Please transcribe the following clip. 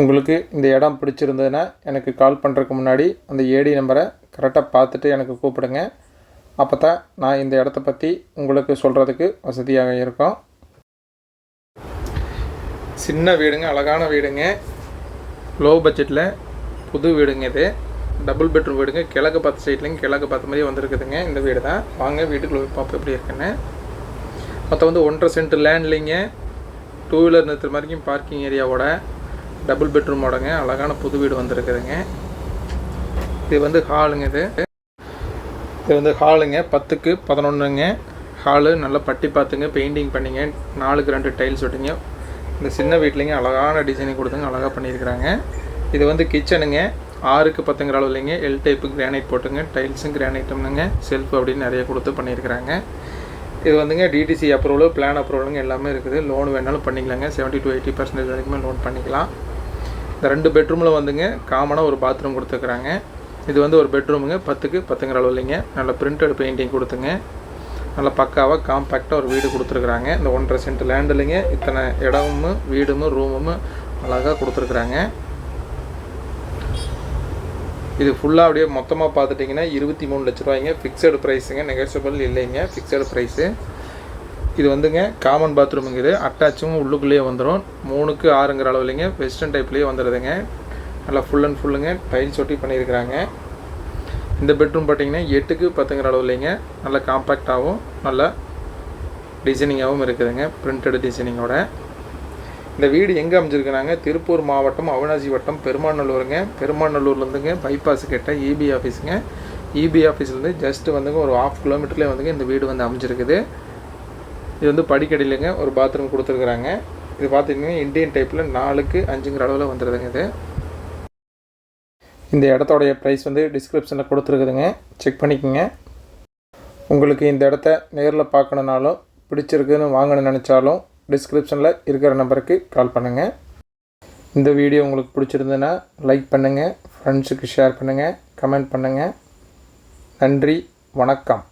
உங்களுக்கு இந்த இடம் பிடிச்சிருந்ததுன்னா எனக்கு கால் பண்ணுறதுக்கு முன்னாடி அந்த ஏடி நம்பரை கரெக்டாக பார்த்துட்டு எனக்கு கூப்பிடுங்க. அப்போ தான் நான் இந்த இடத்த பற்றி உங்களுக்கு சொல்கிறதுக்கு வசதியாக இருக்கும். சின்ன வீடுங்க அழகான வீடுங்க. லோ பட்ஜெட்டில் புது வீடுங்க இது. டபுள் பெட்ரூம் வீடுங்க. கிழக்கு பார்த்த சைட்லேயும் கிழக்கு பார்த்த மாதிரி வந்திருக்குதுங்க இந்த வீடு தான் வாங்க வீட்டுக்குள்ள பார்ப்போம் எப்படி இருக்குன்னு. மொத்தம் வந்து ஒன்றரை சென்ட் லேண்ட்லிங்க டூ வீலர் நிறுத்துற மாதிரிக்கும் பார்க்கிங் ஏரியாவோட டபுள் பெட்ரூமோடங்க அழகான புது வீடு வந்திருக்குதுங்க. இது வந்து ஹாலுங்க இது. இது வந்து ஹாலுங்க பத்துக்கு பதினொன்றுங்க ஹாலு நல்லா பட்டி பார்த்துங்க பெயிண்டிங் பண்ணிங்க. நாலுக்கு ரெண்டு டைல்ஸ் விட்டுங்க இந்த சின்ன வீட்லேங்க அழகான டிசைனிங் கொடுத்துங்க அழகாக பண்ணியிருக்கிறாங்க. இது வந்து கிச்சனுங்க ஆறுக்கு பத்துங்கிற அளவு இல்லைங்க எல் டைப்பு கிரானைட் போட்டுங்க டைல்ஸும் கிரானைட்டும்னுங்க செல்ஃப் அப்படின்னு நிறைய கொடுத்து பண்ணியிருக்கிறாங்க. இது வந்துங்க டிடிசி அப்ரூவலு பிளான் அப்ரூவலுங்க எல்லாமே இருக்குது. லோன் வேணாலும் பண்ணிக்கலாங்க. செவன்ட்டி டு எயிட்டி பர்சன்டேஜ் வரைக்குமே லோன் பண்ணிக்கலாம். இந்த ரெண்டு பெட்ரூமில் வந்துங்க காமனாக ஒரு பாத்ரூம் கொடுத்துருக்குறாங்க. இது வந்து ஒரு பெட்ரூமுங்க பத்துக்கு பத்துங்கிற அளவு இல்லைங்க. நல்ல பிரிண்டட் பெயிண்டிங் கொடுத்துங்க. நல்ல பக்காவாக காம்பேக்டாக ஒரு வீடு கொடுத்துருக்குறாங்க. இந்த ஒன்றரை சென்ட் லேண்டில்ங்க இத்தனை இடமும் வீடும் ரூமும் அழகாக கொடுத்துருக்குறாங்க. இது ஃபுல்லாக அப்படியே மொத்தமாக பார்த்துட்டிங்கன்னா இருபத்தி மூணு லட்ச ரூபாய்ங்க. ஃபிக்ஸடு ப்ரைஸுங்க நெகோசியபிள் இல்லைங்க. ஃபிக்ஸடு ப்ரைஸு இது வந்துங்க காமன் பாத்ரூமுங்கிறது அட்டாச்சும் உள்ளுக்குள்ளேயே வந்துடும் மூணுக்கு ஆறுங்கிற அளவுலைங்க வெஸ்டர்ன் டைப்லேயே வந்துடுதுங்க நல்லா ஃபுல் அண்ட் ஃபுல்லுங்க டைல்ஸ் ஒட்டி பண்ணியிருக்கிறாங்க. இந்த பெட்ரூம் பார்த்தீங்கன்னா எட்டுக்கு பத்துங்கிற அளவுலைங்க நல்லா காம்பேக்டாகவும் நல்லா டிசைனிங்காகவும் இருக்குதுங்க பிரிண்டட் டிசைனிங்கோட இந்த வீடு எங்கே அமைஞ்சிருக்கிறாங்க திருப்பூர் மாவட்டம் அவினாசி வட்டம் பெருமாநல்லூருங்க. பெருமாநல்லூர்லேருந்துங்க பைபாஸ் கிட்ட இபி ஆஃபீஸுங்க இபி ஆஃபீஸ்லேருந்து ஜஸ்ட்டு வந்துங்க ஒரு ஆஃப் கிலோமீட்டர்லேயே வந்துங்க இந்த வீடு வந்து அமைஞ்சிருக்குது. இது வந்து படிக்கடியிலங்க ஒரு பாத்ரூம் கொடுத்துருக்குறாங்க. இது பார்த்துட்டிங்கன்னா இந்தியன் டைப்பில் நாலுக்கு அஞ்சுங்கிற அளவில் வந்துடுதுங்க இது. இந்த இடத்தோடைய ப்ரைஸ் வந்து டிஸ்கிரிப்ஷனில் கொடுத்துருக்குதுங்க. செக் பண்ணிக்கோங்க. உங்களுக்கு இந்த இடத்த நேரில் பார்க்கணுனாலும் பிடிச்சிருக்குன்னு வாங்கணும்னு நினச்சாலும் டிஸ்கிரிப்ஷனில் இருக்கிற நம்பருக்கு கால் பண்ணுங்கள் இந்த வீடியோ உங்களுக்கு பிடிச்சிருந்ததுன்னா லைக் பண்ணுங்கள் ஃப்ரெண்ட்ஸுக்கு ஷேர் பண்ணுங்கள் கமெண்ட் பண்ணுங்கள் நன்றி. வணக்கம்.